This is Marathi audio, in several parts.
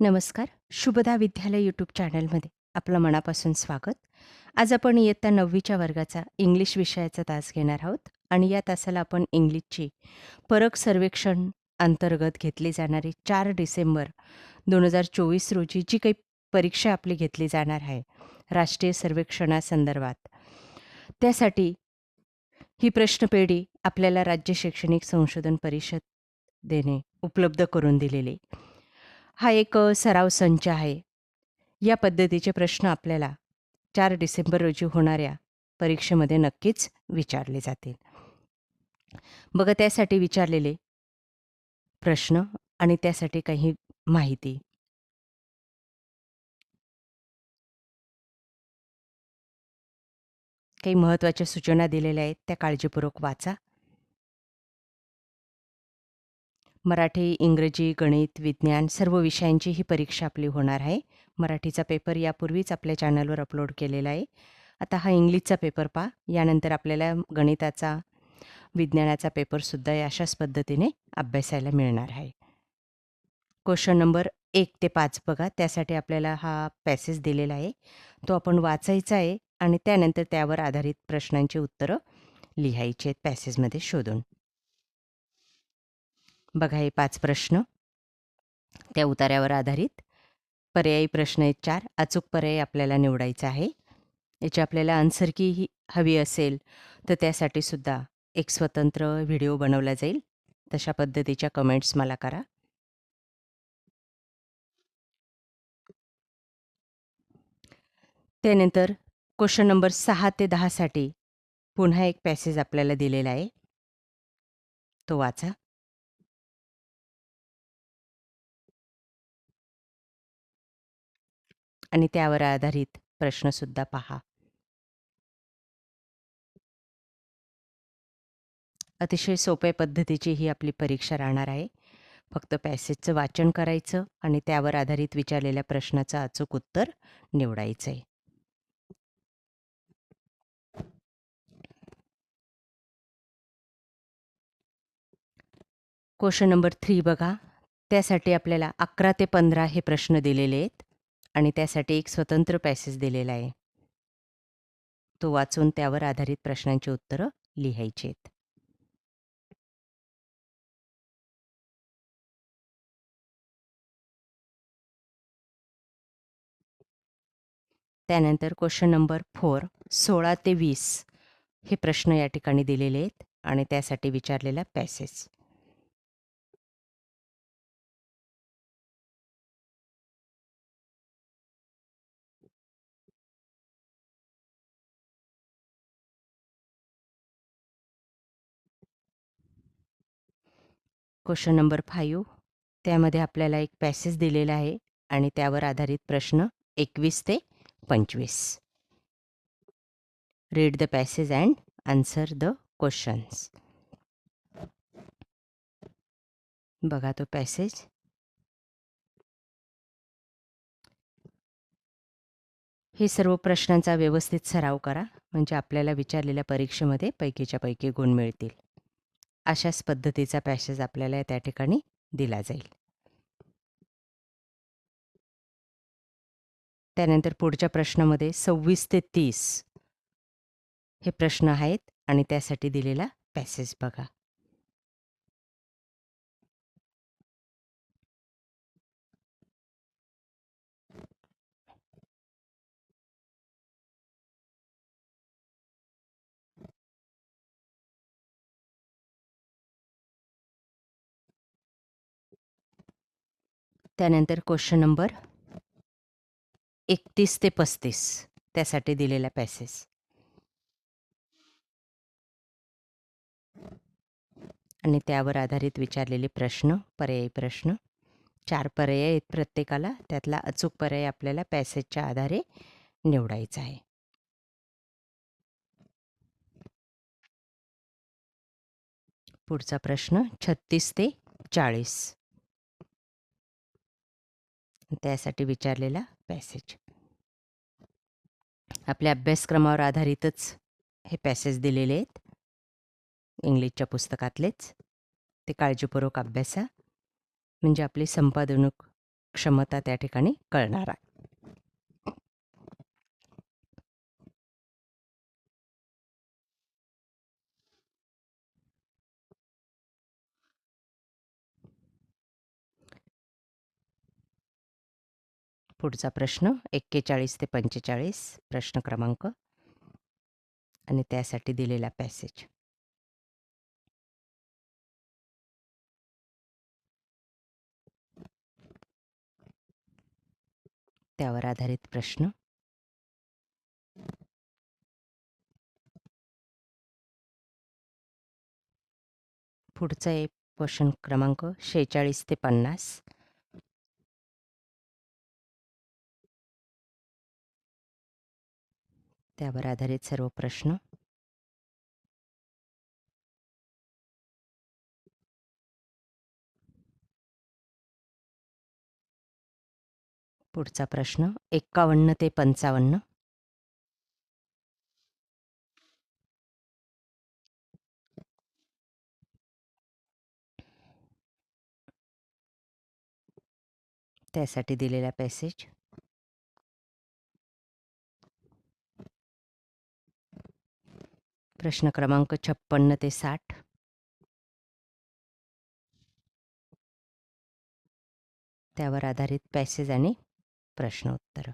नमस्कार. शुभदा विद्यालय यूट्यूब चॅनलमध्ये आपलं मनापासून स्वागत. आज आपण इयत्ता नववीच्या वर्गाचा इंग्लिश विषयाचा तास घेणार आहोत आणि या तासाला आपण इंग्लिशची परक सर्वेक्षण अंतर्गत घेतली जाणारी चार डिसेंबर दोन हजार चोवीस रोजी जी काही परीक्षा आपली घेतली जाणार आहे राष्ट्रीय सर्वेक्षणासंदर्भात. त्यासाठी ही प्रश्नपेढी आपल्याला राज्य शैक्षणिक संशोधन परिषद देणे उपलब्ध करून दिलेली. हा एक सराव संच आहे. या पद्धतीचे प्रश्न आपल्याला चार डिसेंबर रोजी होणाऱ्या परीक्षेमध्ये नक्कीच विचारले जातील. बघा त्यासाठी विचारलेले प्रश्न आणि त्यासाठी काही माहिती. काही महत्त्वाच्या सूचना दिलेल्या आहेत त्या काळजीपूर्वक वाचा. मराठी इंग्रजी गणित विज्ञान सर्व विषयांची ही परीक्षा आपली होणार आहे. मराठीचा पेपर यापूर्वीच आपल्या चॅनलवर अपलोड केलेला आहे. आता हा इंग्लिशचा पेपर पा यानंतर आपल्याला गणिताचा विज्ञानाचा पेपरसुद्धा अशाच पद्धतीने अभ्यासायला मिळणार आहे. क्वेश्चन नंबर एक ते पाच बघा. त्यासाठी आपल्याला हा पॅसेज दिलेला आहे. तो आपण वाचायचा आहे आणि त्यानंतर त्यावर आधारित प्रश्नांची उत्तरं लिहायची आहेत पॅसेजमध्ये शोधून. बघा हे पाच प्रश्न. त्या उतार्यावर आधारित. पर्यायी प्रश्न आहेत चार. अचूक पर्याय आपल्याला निवडायचा आहे. याची आपल्याला आन्सर की ही हवी असेल तर त्यासाठी सुद्धा एक स्वतंत्र व्हिडिओ बनवला जाईल. तशा पद्धतीच्या कमेंट्स मला करा. त्यानंतर क्वेश्चन नंबर सहा ते दहासाठी पुन्हा एक पॅसेज आपल्याला दिलेला आहे. तो वाचा. आणि त्यावर आधारित प्रश्नसुद्धा पहा. अतिशय सोप्या पद्धतीची ही आपली परीक्षा राहणार आहे. फक्त पॅसेजचं वाचन करायचं आणि त्यावर आधारित विचारलेल्या प्रश्नाचं अचूक उत्तर निवडायचं आहे क्वेश्चन नंबर थ्री बघा. त्यासाठी आपल्याला अकरा ते पंधरा हे प्रश्न दिलेले आहेत. आणि त्यासाठी एक स्वतंत्र पॅसेज दिलेला आहे. तो वाचून त्यावर आधारित प्रश्नांची उत्तरं लिहायची आहेत. त्यानंतर क्वेश्चन नंबर फोर सोळा ते वीस हे प्रश्न या ठिकाणी दिलेले आहेत आणि त्यासाठी विचारलेला पॅसेज क्वेश्चन नंबर फाईव्ह. त्यामध्ये आपल्याला एक पॅसेज दिलेला आहे आणि त्यावर आधारित प्रश्न एकवीस ते पंचवीस. Read the passage and answer the questions बघा तो पॅसेज हे सर्व प्रश्नांचा व्यवस्थित सराव करा म्हणजे आपल्याला विचारलेल्या परीक्षेमध्ये पैकीच्या पैकी गुण मिळतील. अशाच पद्धतीचा पॅसेज आपल्याला त्या ठिकाणी दिला जाईल. त्यानंतर पुढच्या प्रश्नामध्ये सव्वीस ते तीस हे प्रश्न आहेत आणि त्यासाठी दिलेला पॅसेज बघा. त्यानंतर क्वेश्चन नंबर एकतीस ते पस्तीस. त्यासाठी दिलेला पॅसेज आणि त्यावर आधारित विचारलेले प्रश्न पर्यायी प्रश्न. चार पर्याय आहेत प्रत्येकाला. त्यातला अचूक पर्याय आपल्याला पॅसेजच्या आधारे निवडायचा आहे. पुढचा प्रश्न छत्तीस ते चाळीस. त्यासाठी विचारलेला पॅसेज. आपल्या अभ्यासक्रमावर आधारितच हे पॅसेज दिलेले आहेत. इंग्लिशच्या पुस्तकातलेच. ते काळजीपूर्वक अभ्यासा. म्हणजे आपली संपादनूक क्षमता त्या ठिकाणी कळणार आहे. पुढचा प्रश्न एक्केचाळीस ते पंचेचाळीस प्रश्न क्रमांक. आणि त्यासाठी दिलेला पॅसेज त्यावर आधारित प्रश्न. पुढचा एक क्वेश्चन क्रमांक शेहेचाळीस ते पन्नास. त्यावर आधारित सर्व प्रश्न. पुढचा प्रश्न एक्कावन्न ते पंचावन्न. त्यासाठी दिलेला पॅसेज प्रश्न क्रमांक छप्पन्न ते साठ. त्यावर आधारित पॅसेज आणि प्रश्न उत्तर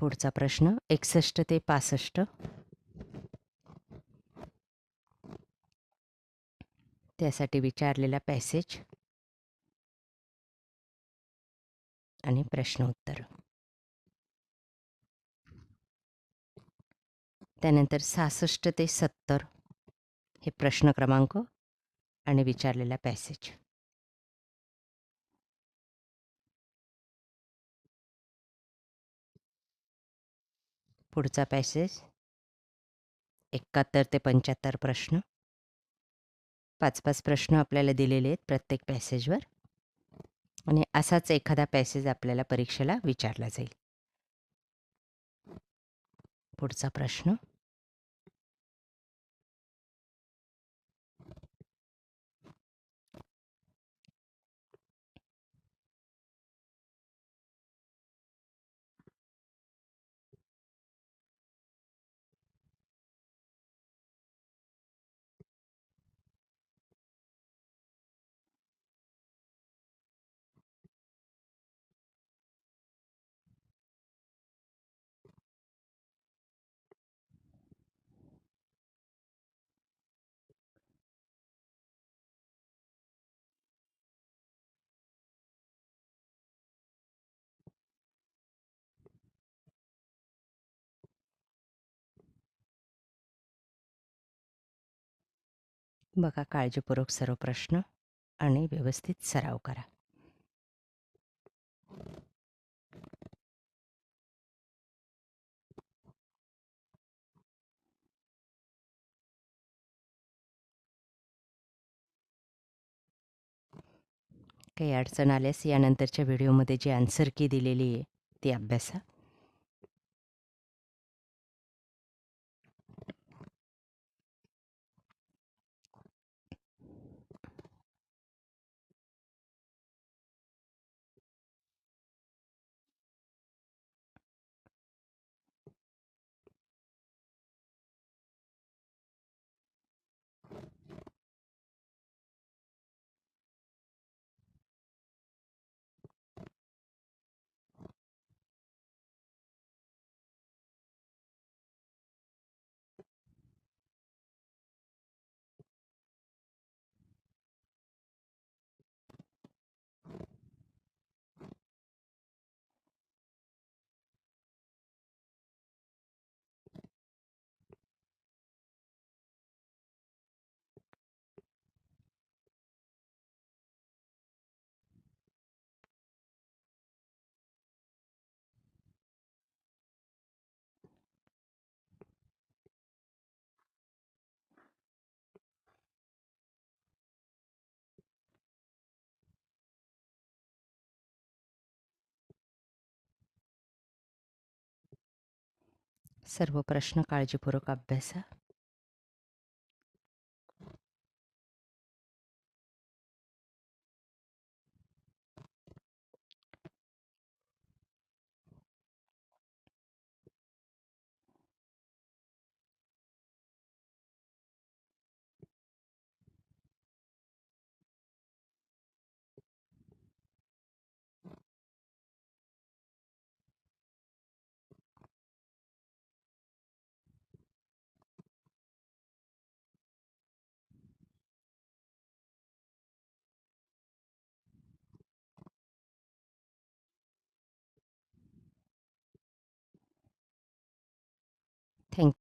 पुढचा प्रश्न एकसष्ट ते पासष्ट. त्यासाठी विचारलेला पॅसेज? आणि प्रश्न उत्तर त्यानंतर सहासष्ट ते सत्तर हे प्रश्न क्रमांक आणि विचारलेला पॅसेज. पुढचा पॅसेज? एकाहत्तर ते पंच्याहत्तर प्रश्न. पाच पाच प्रश्न आपल्याला दिलेले आहेत प्रत्येक पॅसेजवर आणि असाच एखादा पॅसेज आपल्याला परीक्षेला विचारला जाईल. पुढचा प्रश्न. बघा काळजीपूर्वक सर्व प्रश्न आणि व्यवस्थित सराव करा. काही अडचण आल्यास यानंतरच्या व्हिडिओमध्ये जी आन्सर की दिलेली आहे ती अभ्यासा. सर्व प्रश्न काळजीपूर्वक अभ्यासा.